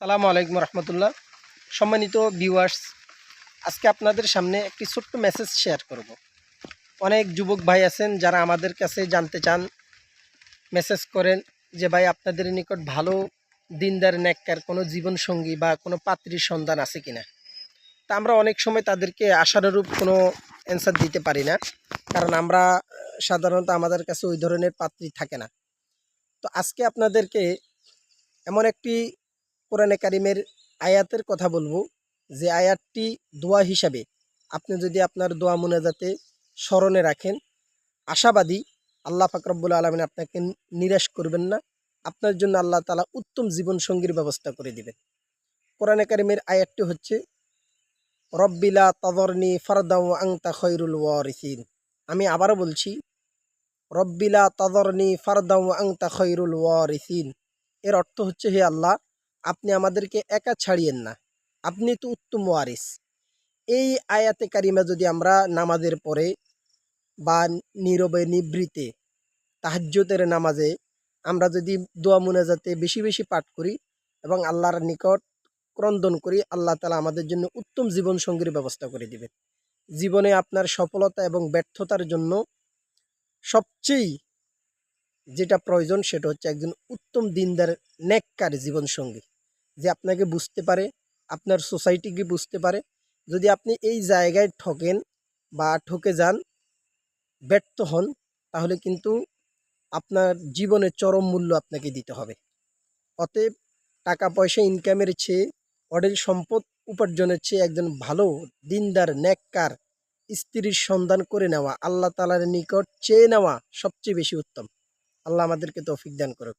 সালামু আলাইকুম রহমতুল্লাহ। সম্মানিত ভিউয়ার্স আজকে আপনাদের সামনে একটি ছোট্ট মেসেজ শেয়ার করব। অনেক যুবক ভাই আছেন যারা আমাদের কাছে জানতে চান মেসেজ করেন যে, ভাই, আপনাদের নিকট ভালো দিনদার, নেককার কোনো জীবনসঙ্গী বা কোনো পাত্রীর সন্ধান আছে কিনা? তা আমরা অনেক সময় তাদেরকে আশানুরূপ কোনো অ্যান্সার দিতে পারি না, কারণ আমরা সাধারণত আমাদের কাছে ওই ধরনের পাত্রী থাকে না। তো আজকে আপনাদেরকে এমন একটি কোরআনে কারিমের আয়াতের কথা বলব যে আয়াতটি দোয়া হিসাবে আপনি যদি আপনার দোয়া মোনাজাতে স্মরণে রাখেন, আশাবাদী আল্লাহ ফাকরবুল আলমিন আপনাকে নিরাশ করবেন না। আপনার জন্য আল্লাহ তালা উত্তম জীবন সঙ্গীর ব্যবস্থা করে দিবেন। কোরআনে কারিমের আয়াতটি হচ্ছে রব্বিলা তদরনি ফারদাউ আংতা খৈরুল ওয়ারিসিন। আমি আবারও বলছি রব্বিলা তদরনি ফারদাউ আংতা খৈরুল ওয়ারিসিন। এর অর্থ হচ্ছে, হে আল্লাহ আপনি আমাদেরকে একা ছাড়িয়েন না। আপনি তো উত্তম ওয়ারিস। এই আয়াতে কারিমা যদি আমরা নামাজের পরে বা নীরবে নিবৃতে তাহাজ্যতের নামাজে আমরা যদি দোয়া মুনাজাতে বেশি বেশি পাঠ করি এবং আল্লাহর নিকট ক্রন্দন করি, আল্লাহ তালা আমাদের জন্য উত্তম জীবন সঙ্গীর ব্যবস্থা করে দিবেন। জীবনে আপনার সফলতা এবং ব্যর্থতার জন্য সবচেয়ে যেটা প্রয়োজন সেটা হচ্ছে একজন উত্তম দিনদার, নেককার জীবনসঙ্গী। যে আপনাকে বুঝতে পারে, আপনার সোসাইটিকে বুঝতে পারে। যদি আপনি এই জায়গায় ঠকেন বা ঠকে যান, ব্যর্থ হন, তাহলে কিন্তু আপনার জীবনের চরম মূল্য আপনাকে দিতে হবে। অতএব টাকা পয়সা ইনকামের চেয়ে অডেল সম্পদ উপার্জনের চেয়ে একজন ভালো, দিনদার নেককার স্ত্রীর সন্ধান করে নেওয়া, আল্লাহ তালার নিকট চেয়ে নেওয়া সবচেয়ে বেশি উত্তম। আল্লাহ আমাদেরকে তৌফিক দান করুক।